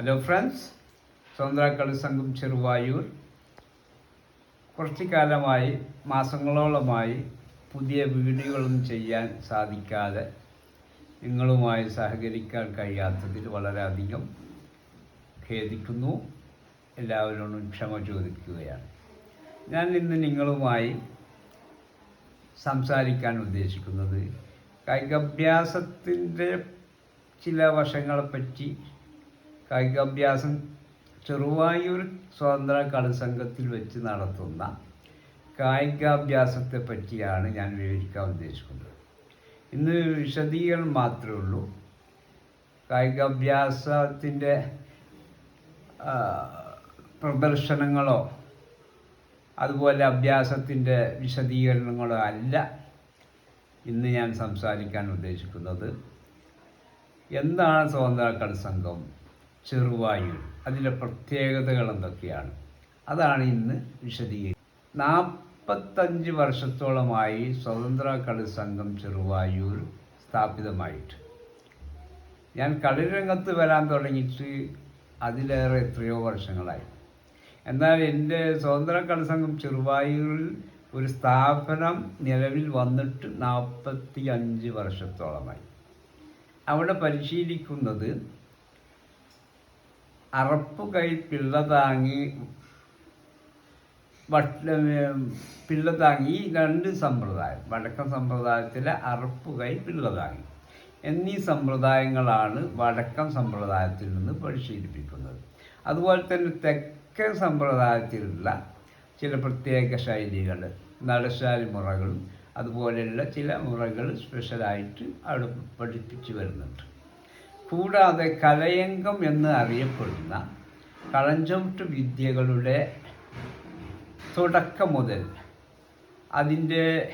Hello friends സ്വന്തം സംഘം ചെറുവായൂർ. കുറച്ചു കാലമായി മാസങ്ങളോളമായി പുതിയ വീഡിയോകളൊന്നും ചെയ്യാൻ സാധിക്കാതെ നിങ്ങളുമായി സഹകരിക്കാൻ കഴിയാത്തതിൽ വളരെയധികം ഖേദിക്കുന്നു. എല്ലാവരോടും ക്ഷമ ചോദിക്കുകയാണ്. ഞാൻ ഇന്ന് നിങ്ങളുമായി സംസാരിക്കാൻ ഉദ്ദേശിക്കുന്നത് കായികാഭ്യാസത്തിന്റെ ചില വശങ്ങളെപ്പറ്റി കായികാഭ്യാസം ചെറുവായൂർ സ്വതന്ത്ര കളിസംഘത്തിൽ വെച്ച് നടത്തുന്ന കായികാഭ്യാസത്തെ പറ്റിയാണ് ഞാൻ വിവരിക്കാൻ ഉദ്ദേശിക്കുന്നത്. ഇന്ന് വിശദീകരണം മാത്രമേ ഉള്ളൂ. കായികാഭ്യാസത്തിന്റെ പ്രദർശനങ്ങളോ അതുപോലെ അഭ്യാസത്തിന്റെ വിശദീകരണങ്ങളോ അല്ല ഇന്ന് ഞാൻ സംസാരിക്കാൻ ഉദ്ദേശിക്കുന്നത്. എന്താണ് സ്വതന്ത്ര കളിസംഘം ചെറുവായൂർ അതിന്റെ പ്രത്യേകതകൾ എന്തൊക്കെയാണ്? അതാണ് ഇന്ന് വിശദീകരിക്കുന്നത് നാൽപ്പത്തഞ്ച് വർഷത്തോളമായി സ്വതന്ത്ര കളി സംഘം ചെറുവായൂർ സ്ഥാപിതമായിട്ട്. ഞാൻ കളിരംഗത്ത് വരാൻ തുടങ്ങിയിട്ട് അതിലേറെ എത്രയോ വർഷങ്ങളായി. എന്നാൽ എന്റെ സ്വതന്ത്ര കളി സംഘം ചെറുവായൂരിൽ ഒരു സ്ഥാപനം നിലവിൽ വന്നിട്ട് നാൽപ്പത്തി അഞ്ച് വർഷത്തോളമായി. അവിടെ പരിശീലിക്കുന്നത് അറപ്പ് കൈ പിള്ള താങ്ങി പിള്ള താങ്ങി ഈ രണ്ട് സമ്പ്രദായം വടക്കൻ സമ്പ്രദായത്തിലെ അറപ്പ് കൈ പിള്ള താങ്ങി. എന്നീ സമ്പ്രദായങ്ങളാണ് വടക്കൻ സമ്പ്രദായത്തിൽ നിന്ന് പരിശീലിപ്പിക്കുന്നത്. അതുപോലെ തന്നെ തെക്കൻ സമ്പ്രദായത്തിലുള്ള ചില പ്രത്യേക ശൈലികൾ നടശാലി മുറകളും അതുപോലെയുള്ള ചില മുറകൾ സ്പെഷ്യലായിട്ട് അവിടെ പഠിപ്പിച്ചു വരുന്നുണ്ട്. കൂടാതെ കലയങ്കം എന്ന് അറിയപ്പെടുന്ന കളഞ്ചോട്ട് വിദ്യകളുടെ തുടക്കം മുതൽ അതിന്റെ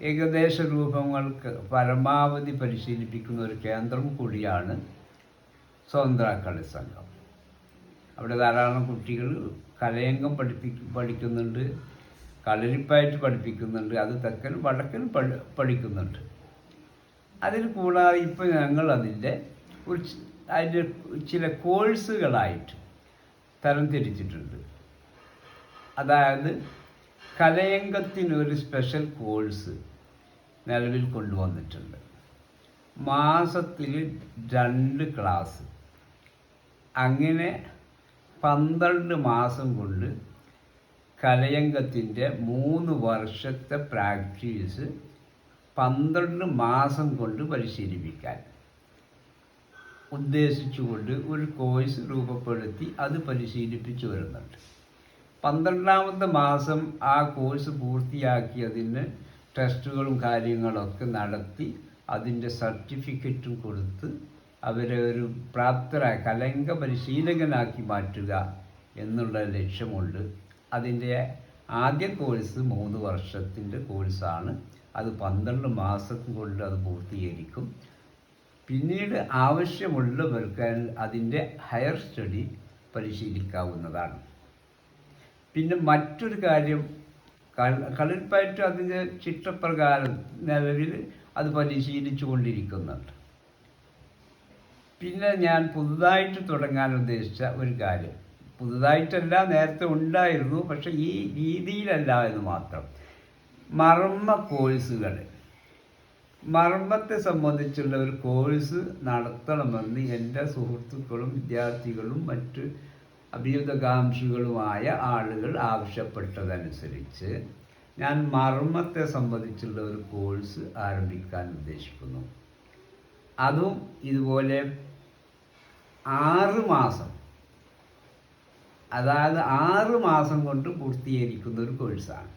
ഏകദേശ രൂപങ്ങൾക്ക് പരമാവധി പരിശീലിപ്പിക്കുന്ന ഒരു കേന്ദ്രം കൂടിയാണ് സ്വതന്ത്ര കളി സംഘം. അവിടെ ധാരാളം കുട്ടികൾ കലയങ്കം പഠിപ്പി പഠിക്കുന്നുണ്ട് കളരിപ്പായിട്ട് പഠിപ്പിക്കുന്നുണ്ട് അത് തെക്കനും വടക്കനും പഠി പഠിക്കുന്നുണ്ട്. അതിൽ കൂടാതെ ഇപ്പോൾ ഞങ്ങൾ അതിന്റെ അതിന്റെ ചില കോഴ്സുകളായിട്ട് തരംതിരിച്ചിട്ടുണ്ട്. അതായത് കലയംഗത്തിനൊരു സ്പെഷ്യൽ കോഴ്സ് നിലവിൽ കൊണ്ടുവന്നിട്ടുണ്ട്. മാസത്തിൽ രണ്ട് ക്ലാസ് അങ്ങനെ പന്ത്രണ്ട് മാസം കൊണ്ട് കലയങ്കത്തിന്റെ മൂന്ന് വർഷത്തെ പ്രാക്ടീസ് പന്ത്രണ്ട് മാസം കൊണ്ട് പരിശീലിപ്പിക്കാൻ. ഉദ്ദേശിച്ചുകൊണ്ട് ഒരു കോഴ്സ് രൂപപ്പെടുത്തി അത് പരിശീലിപ്പിച്ചു വരുന്നുണ്ട്. പന്ത്രണ്ടാമത്തെ മാസം ആ കോഴ്സ് പൂർത്തിയാക്കിയതിന് ടെസ്റ്റുകളും കാര്യങ്ങളൊക്കെ നടത്തി അതിന്റെ സർട്ടിഫിക്കറ്റും കൊടുത്ത് അവരെ ഒരു പ്രാപ്തരായ കലങ്ക പരിശീലകനാക്കി മാറ്റുക എന്നുള്ള ലക്ഷ്യമുണ്ട്. അതിന്റെ ആദ്യ കോഴ്സ് മൂന്ന് വർഷത്തിന്റെ കോഴ്സാണ്. അത് പന്ത്രണ്ട് മാസം കൊണ്ട് അത് പൂർത്തീകരിക്കും. പിന്നീട് ആവശ്യമുള്ളവർക്ക് അതിന്റെ ഹയർ സ്റ്റഡി പരിശീലിക്കാവുന്നതാണ്. പിന്നെ മറ്റൊരു കാര്യം കളിപ്പായിട്ട് അതിന്റെ ചിട്ടപ്രകാരം നിലവിൽ അത് പരിശീലിച്ചു കൊണ്ടിരിക്കുന്നുണ്ട് പിന്നെ ഞാൻ പുതുതായിട്ട് തുടങ്ങാൻ ഉദ്ദേശിച്ച ഒരു കാര്യം. പുതുതായിട്ടല്ല നേരത്തെ ഉണ്ടായിരുന്നു പക്ഷെ ഈ രീതിയിലല്ല എന്ന് മാത്രം. മർമ്മ കോഴ്സുകൾ. മർമ്മത്തെ സംബന്ധിച്ചുള്ള ഒരു കോഴ്സ് നടത്തണമെന്ന് എന്റെ സുഹൃത്തുക്കളും വിദ്യാർത്ഥികളും മറ്റ് അഭ്യുതകാംക്ഷികളുമായ ആളുകൾ ആവശ്യപ്പെട്ടതനുസരിച്ച് ഞാൻ മർമ്മത്തെ സംബന്ധിച്ചുള്ള ഒരു കോഴ്സ് ആരംഭിക്കാൻ ഉദ്ദേശിക്കുന്നു. അതും ഇതുപോലെ ആറ് മാസം. അതായത് ആറ് മാസം കൊണ്ട് പൂർത്തീകരിക്കുന്ന ഒരു കോഴ്സാണ്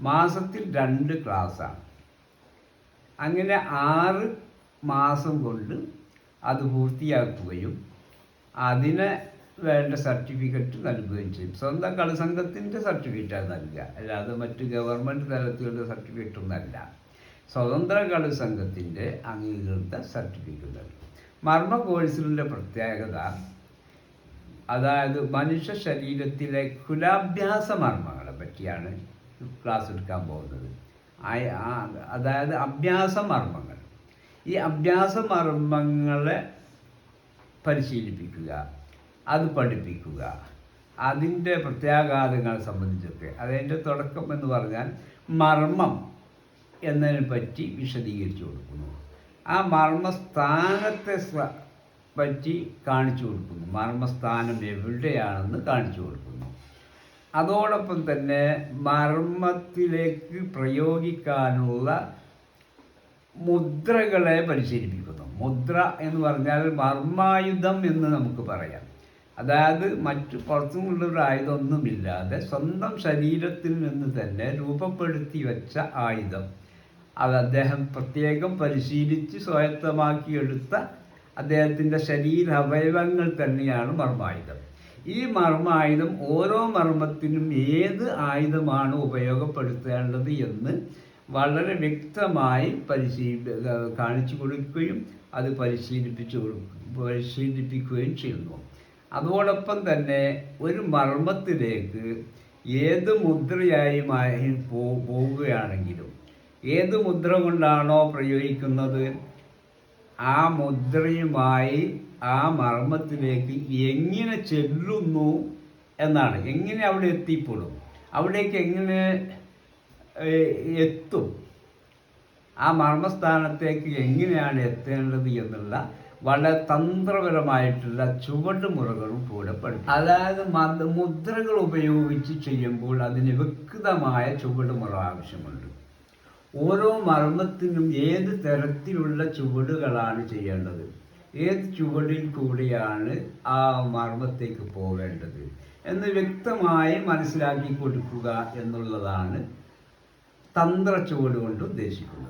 മാസത്തിൽ രണ്ട് ക്ലാസ്സാണ് അങ്ങനെ ആറ് മാസം കൊണ്ട് അത് പൂർത്തിയാക്കുകയും അതിന് വേണ്ട സർട്ടിഫിക്കറ്റ് നൽകുകയും ചെയ്യും. സ്വന്തം കളിസംഘത്തിന്റെ സർട്ടിഫിക്കറ്റാണ് നൽകുക. അല്ലാതെ മറ്റ് ഗവൺമെന്റ് തലത്തിലുള്ള സർട്ടിഫിക്കറ്റൊന്നല്ല. സ്വതന്ത്ര കളിസംഘത്തിന്റെ അംഗീകൃത സർട്ടിഫിക്കറ്റ് നൽകും. മർമ്മ കോഴ്സിലുള്ള പ്രത്യേകത അതായത് മനുഷ്യ ശരീരത്തിലെ കുലാഭ്യാസ മർമ്മങ്ങളെ പറ്റിയാണ് ക്ലാസ് എടുക്കാൻ പോകുന്നത്. അതായത് അഭ്യാസ മർമ്മങ്ങൾ ഈ അഭ്യാസ മർമ്മങ്ങളെ പരിശീലിപ്പിക്കുക അത് പഠിപ്പിക്കുക അതിന്റെ പ്രത്യാഘാതങ്ങളെ സംബന്ധിച്ചൊക്കെ. അതിന്റെ തുടക്കം എന്ന് പറഞ്ഞാൽ മർമ്മം എന്നതിനെ പറ്റി വിശദീകരിച്ചു കൊടുക്കുന്നു. ആ മർമ്മസ്ഥാനത്തെ പറ്റി കാണിച്ചു കൊടുക്കുന്നു. മർമ്മസ്ഥാനം എവിടെയാണെന്ന് കാണിച്ചു കൊടുക്കുന്നു. അതോടൊപ്പം തന്നെ മർമ്മത്തിലേക്ക് പ്രയോഗിക്കാനുള്ള മുദ്രകളെ പരിശീലിപ്പിക്കുന്നു. മുദ്ര എന്ന് പറഞ്ഞാൽ മർമായുധം എന്ന് നമുക്ക് പറയാം. അതായത് മറ്റു പുറത്തുനിന്നുള്ളൊരു ആയുധമൊന്നുമില്ലാതെ സ്വന്തം ശരീരത്തിൽ നിന്ന് തന്നെ രൂപപ്പെടുത്തി വെച്ച ആയുധം. അത് അദ്ദേഹം പ്രത്യേകം പരിശീലിച്ച് സ്വായത്തമാക്കിയെടുത്ത അദ്ദേഹത്തിന്റെ ശരീര അവയവങ്ങൾ തന്നെയാണ് മർമായുധം. ഈ മർമായുധം ഓരോ മർമ്മത്തിനും ഏത് ആയുധമാണ് ഉപയോഗപ്പെടുത്തേണ്ടത് എന്ന് വളരെ വ്യക്തമായി പരിശീലി കാണിച്ചു കൊടുക്കുകയും അത് പരിശീലിപ്പിച്ചു പരിശീലിപ്പിക്കുകയും ചെയ്യുന്നു. അതോടൊപ്പം തന്നെ ഒരു മർമ്മത്തിലേക്ക് ഏത് മുദ്രയായി പോവുകയാണെങ്കിലും ഏത് മുദ്ര കൊണ്ടാണോ പ്രയോഗിക്കുന്നത്? ആ മുദ്രയുമായി ആ മർമ്മത്തിലേക്ക് എങ്ങനെ ചെല്ലുന്നു എന്നാണ്. എങ്ങനെ അവിടെ എത്തിപ്പെടും? അവിടേക്ക് എങ്ങനെ എത്തും? ആ മർമ്മസ്ഥാനത്തേക്ക് എങ്ങനെയാണ് എത്തേണ്ടത് എന്നുള്ള വളരെ തന്ത്രപരമായിട്ടുള്ള ചുവടുമുറകളും കൂടെ പഠിക്കും. അതായത് മദ് മുദ്രകൾ ഉപയോഗിച്ച് ചെയ്യുമ്പോൾ അതിന് വ്യക്തമായ ചുവടുമുറ ആവശ്യമുണ്ട്. ഓരോ മർമ്മത്തിനും ഏത് തരത്തിലുള്ള ചുവടുകളാണ് ചെയ്യേണ്ടത്? ഏത് ചുവടിൽ കൂടിയാണ് ആ മർമ്മത്തേക്ക് പോകേണ്ടത് എന്ന് വ്യക്തമായി മനസ്സിലാക്കി കൊടുക്കുക എന്നുള്ളതാണ് തന്ത്ര ചുവട് കൊണ്ട് ഉദ്ദേശിക്കുന്നത്.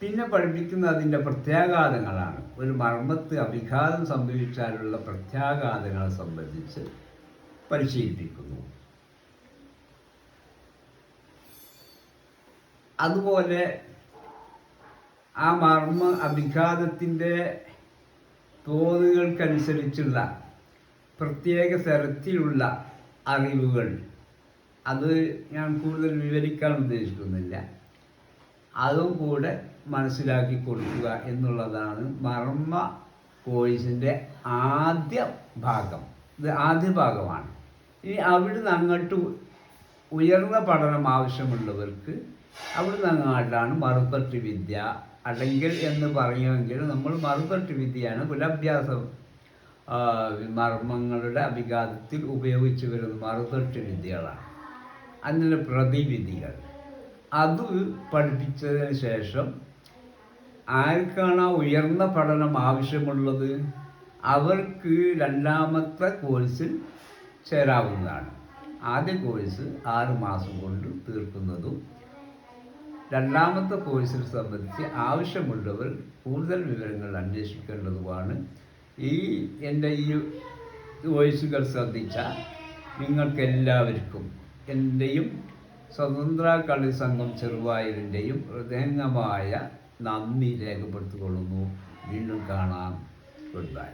പിന്നെ പഠിപ്പിക്കുന്ന അതിന്റെ പ്രത്യാഘാതങ്ങളാണ്. ഒരു മർമ്മത്ത് അഭിഘാതം സംഭവിച്ചാലുള്ള പ്രത്യാഘാതങ്ങളെ സംബന്ധിച്ച് പരിശീലിപ്പിക്കുന്നു. അതുപോലെ ആ മർമ്മ അഭിഘാതത്തിന്റെ തോതുകൾക്കനുസരിച്ചുള്ള പ്രത്യേക തരത്തിലുള്ള അറിവുകൾ. അത് ഞാൻ കൂടുതൽ വിവരിക്കാൻ ഉദ്ദേശിക്കുന്നില്ല. അതും കൂടെ മനസ്സിലാക്കി കൊടുക്കുക എന്നുള്ളതാണ് മർമ്മ കോഴ്സിന്റെ ആദ്യ ഭാഗം. ഇത് ആദ്യ ഭാഗമാണ്. ഇനി അവിടുന്ന് അങ്ങോട്ട് ഉയർന്ന പഠനം ആവശ്യമുള്ളവർക്ക് അവിടുന്ന് അങ്ങോട്ടാണ് മറുതട്ട് വിദ്യ? അല്ലെങ്കിൽ എന്ന് പറയുമെങ്കിൽ നമ്മൾ മറുപട്ടി വിദ്യയാണ് കുലഭ്യാസം. മർമ്മങ്ങളുടെ അഭിഘാതത്തിൽ ഉപയോഗിച്ചു വരുന്ന മറുതട്ട് വിദ്യകളാണ്. അതിന്റെ പ്രതിവിധികൾ. അത് പഠിപ്പിച്ചതിന് ശേഷം ആർക്കാണ് ഉയർന്ന പഠനം ആവശ്യമുള്ളത്? അവർക്ക് രണ്ടാമത്തെ കോഴ്സിൽ ചേരാവുന്നതാണ്. ആദ്യ കോഴ്സ് ആറ് മാസം കൊണ്ട് തീർക്കുന്നതും രണ്ടാമത്തെ കോഴ്സിൽ സംബന്ധിച്ച് ആവശ്യമുള്ളവർ കൂടുതൽ വിവരങ്ങൾ അന്വേഷിക്കേണ്ടതുമാണ്. ഈ എന്റെ ഈ വോയിസുകൾ ശ്രദ്ധിച്ച നിങ്ങൾക്കെല്ലാവർക്കും എന്റെയും സ്വതന്ത്ര കളി സംഘം ചെറുവായൂരിന്റെയും ഹൃദയംഗമായ നന്ദി രേഖപ്പെടുത്തിക്കൊള്ളുന്നു. വീണ്ടും കാണാം. Good bye.